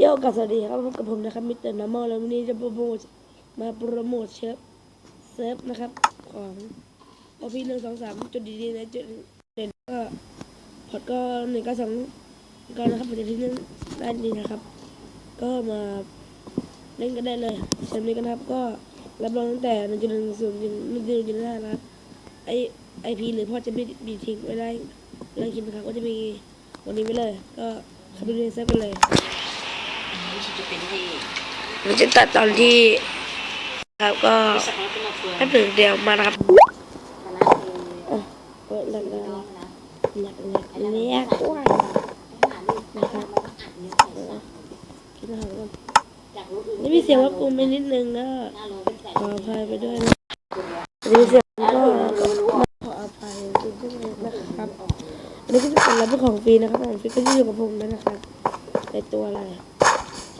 โยกับสวัสดีครับพบกับผมนะครับมิสเตอร์นอร์มอลแล้ววันนี้จะโปรโมทมาโปรโมทเชฟเซิร์ฟนะครับ ของโอพีหนึ่งสองสามจุดดีๆนะจุดเด่นก็พอดก็หนึ่งก้าสองก็นะครับผมจะทิ้งด้านนี้นะครับ ก็มาเล่นกันได้เลยเชิญนี้กันครับ ก็รับรองตั้งแต่หนึ่งจุดหนึ่งศูนย์ถึงหนึ่งจุดหนึ่งห้านะครับไอไอพีหรือพ่อจะไม่มีทิ้งไว้ได้เรื่องคิดนะครับก็จะมีวันนี้ไว้เลย ก็ข้าไปเรียนเซิร์ฟกันเลย รู้สึกจะเป็นที่มันจะตัดตอนที่ ครับก็สักพักก็มาเฟืองแป๊บหนึ่งเดียวมานะครับเออเปิดหลักเลยน้องนะหลักเลยเนี่ยกว้างนะครับกินะครับก่อาหารกันนี่มีเสียงรบกวนไปนิดนึงนะหน้าโลเป็นใส่ขออภัยไปด้วยนะนี่มีเสียงก็ขออภัยด้วยนะครับอันนี้ก็จะเป็นรับของฟรีนะครับของฟรีก็จะอยู่กับผมนะครับในตัวอะไร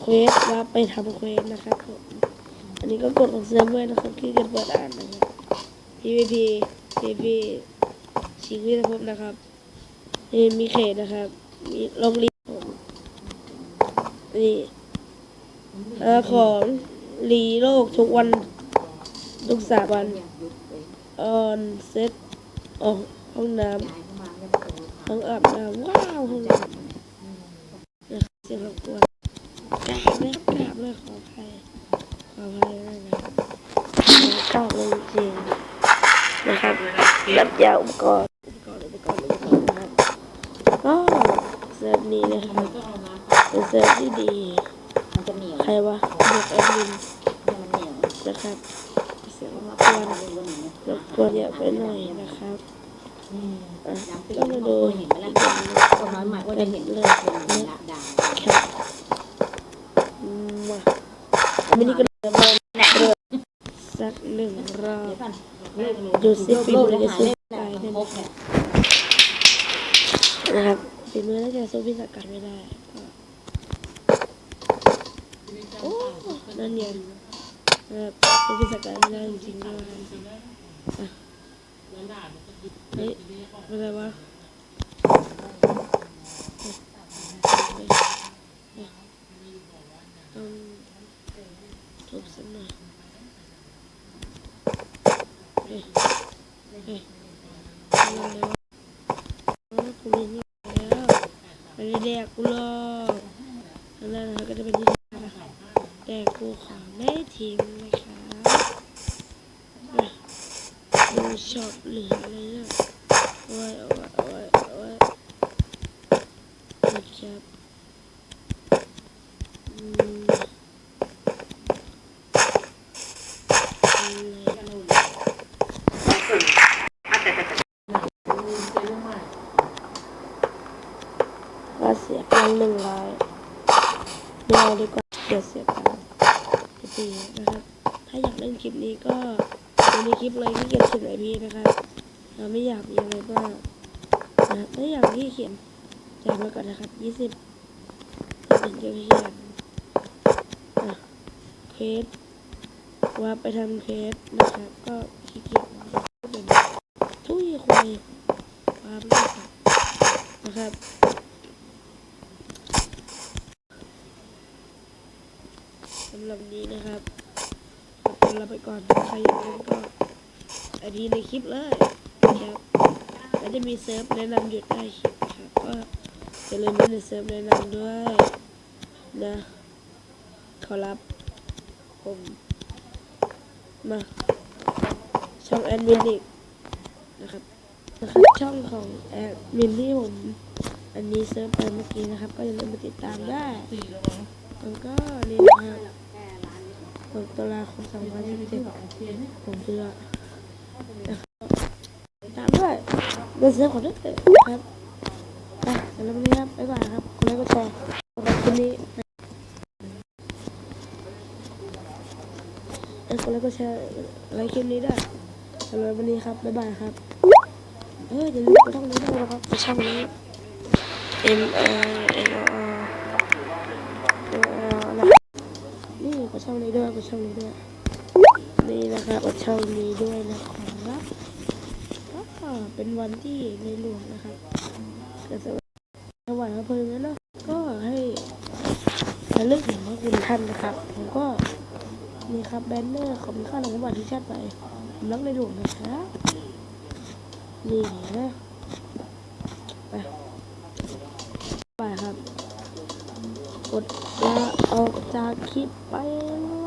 ควสว่าไปทำเควสนะครับผมอันนี้ก็กดของเซิร์ฟเวอร์นะครับที่จะเปิดอ่านนะครับ PVP PVP ชิงวิทยภพนะครับนี่มีเขตนะครับ มีโรงเรียนผมนี่อ่อของรีโลกทุกวัน ทุกสามวันออนเซ็ตออกห้องน้ำห้องอาบน้ำว้าวห้องน้ำนะครับเสียงรบกวน ครับกราบเลยขออภัยขออภัยด้วยนะครับกราบเลยจริงนะครับรับยาอุปกรณ์อุปกรณ์อุปกรณ์อุปกรณ์นะครับก็เซิร์ฟนี้นะครับเป็นเซิร์ฟที่ดีมันจะเหนียวใครวะเด็กแอดมินมันเหนียวนะครับเสียงรบกวนมันเหนียวรบกวนเยอะไปหน่อยนะครับอะย้ำต้องมาดูเห็นไหมล่ะกอย่างหนึ่งคนน้อยมากว่าจะเห็นเลยเป็นละดาวครับ มาอันนี้ก็เดินเรือสักหนึ่งรอบเดี๋ยวก่อนดูสิฝีมือแล้วจะสู้เล่นตายได้พไหมกเนี่ยนะครับฝีมือน่าจะสู้พี่สกัดไม่ได้โอ้นั่นไงนะครับสู้พี่สกัดไม่ได้จริงๆด้วยอะเฮ้ยอะไรวะ ต้องทุบสักหน่อย เฮ้ยเฮ้ยอะไรวะอ๋อกูมีนี่แล้วม่ได้แดกกูหรอกนั่นแหละนะครับก็จะเป็นที่นะคะแต่กูขอไม่ทิ้งนะครับเฮ้ยกูชอบเหลืออะไรเนี่ยเอาไว้เอาไว้เอาไว้เอาไว้นะครับอืม ก็ เสียเพียงหนึ่งร้อยเดียวดีกว่าเดี๋ยวเสียตังค์จะตีนะครับ ถ้าอยากเล่นคลิปนี้ก็ดูในคลิปเลยที่เขียนเขียนไอพีนะครับเราไม่อยากมีอะไรบ้างนะครับถ้าอยากที่เขียนจ่ายมาก่อนนะครับยี่สิบเป็นเจ้าเขียนอะเคสว่าไปทำเคสนะครับ ก็ขี้เกียจเป็นทุยควายความรู้สึกนะครับำหรับนี้นะครับขอบคุณลาไปก่อนใครอยากเล่นก็ไอพีในคลิปเลยนะครับแล้วจะมีเซิร์ฟแนะนำอยู่ใต้คลิปครับก็อย่าลืมมีเซิร์ฟแนะนำด้วยนะขอรับผมมาช่องแอดมินอีกนะครับนะครับช่องของแอดมินที่ผมอันนี้เซิร์ฟไปเมื่อกี้นะครับ ก็อย่าลืมไปติดตามได้แล้วก็นี่นะครับ 6ตุลาคม2027ผมเชื่อนะครับตามด้วยเดินเสือขอด้วยครับไปสำหรับวันนี้ครับบ๊ายบายครับคนไลค์ก็แชร์สำหรับคลิปนี้เอ้ยคนไลค์ก็แชร์ไลค์คลิปนี้ได้วยสำหรับวันนี้ครับบ๊ายบายครับเฮ้ยอย่าลืมไปช่องนี้ด้วยนะครับไปช่องนี้ M R M R ช่องนี้ด้วยกดช่องนี้ด้วย นี่นะครับกดช่องนี้ด้วยนะครับก็เป็นวันที่ในหลวงนะครับกิดสวัสดิ์พระเพลิงแล้วนะก็ให้อย่าลึกถึงพระคุณท่านนะครับ ผมก็นี่ครับแบนเนอร์ของมีค่าหลวงพระบาทที่ชาติไปผมรักในหลวงนะครับนี่นะไปไปครับ กดลาออกจากคลิปไปแล้ว